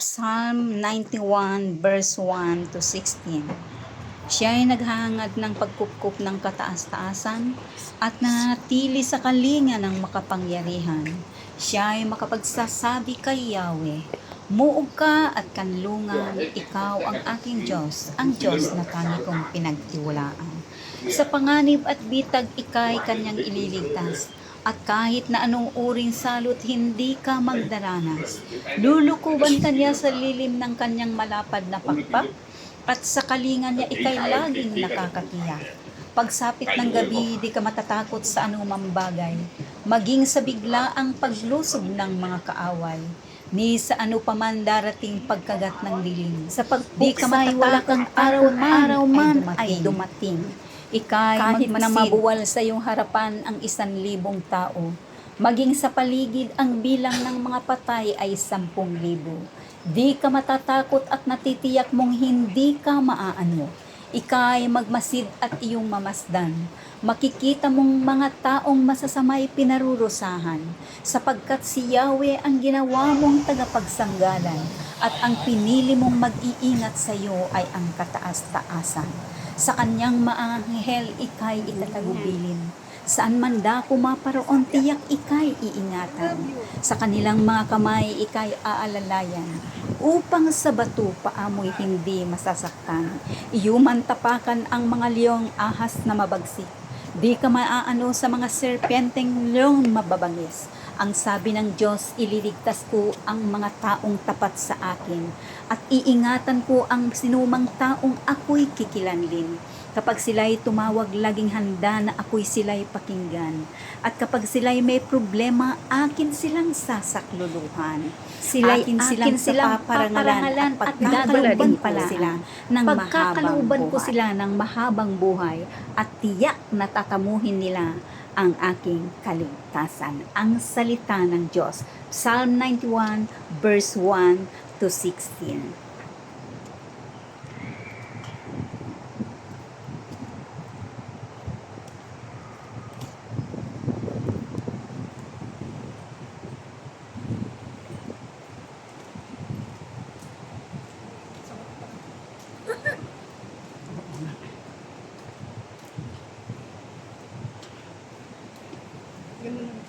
Psalm 91 verse 1 to 16. Siya ay naghahangad ng pagkupkup ng kataas-taasan at nanatili sa kalinga ng makapangyarihan. Siya ay makapagsasabi kay Yahweh, Muog ka at kanlungan, ikaw ang aking Diyos, ang Diyos na tangi kong pinagtiwalaan. Sa panganib at bitag ikay kanyang ililigtas, at kahit na anong uring salot hindi ka magdaranas. Lulukuban kanya sa lilim ng kanyang malapad na pakpak, at sa kalingan niya ikay laging nakakatiyak. Pagsapit ng gabi, di ka matatakot sa anumang bagay, maging sa bigla ang paglusob ng mga kaaway ni sa ano paman darating pagkagat ng dilim. Sa Di ka pagbuksay, wala kang araw-araw man ay dumating. Ikay Kahit na mabuwal sa iyong harapan ang isan libong tao, maging sa paligid ang bilang ng mga patay ay sampung libo. Di ka matatakot at natitiyak mong hindi ka maaano. Ikay magmasid at iyong mamasdan. Makikita mong mga taong masasamay pinarurusahan, sapagkat si Yahweh ang ginawa mong tagapagsanggalan, at ang pinili mong mag-iingat sa iyo ay ang kataas-taasan. Sa kanyang maanghel ikay itatagubilin. Saan man dako maparoon, tiyak ikay iingatan. Sa kanilang mga kamay ikay aalalayan. Upang sa bato paamoy hindi masasaktan. Iyuman tapakan ang mga liyong ahas na mabagsik. Di ka maaano sa mga serpenteng liyong mababangis. Ang sabi ng Diyos, ililigtas ko ang mga taong tapat sa akin at iingatan ko ang sinumang taong ako'y kikilanlin. Kapag sila'y tumawag, laging handa na ako'y sila'y pakinggan. At kapag sila'y may problema, akin silang sasakluluhan. Sila'y Akin akin silang silang paparangalan at pagkakaluban pala sila ng pagkakaluban ko sila ng mahabang buhay at tiyak na tatamuhin nila ang aking kaligtasan. Ang salita ng Diyos. Psalm 91 verse 1 to 16. Ganun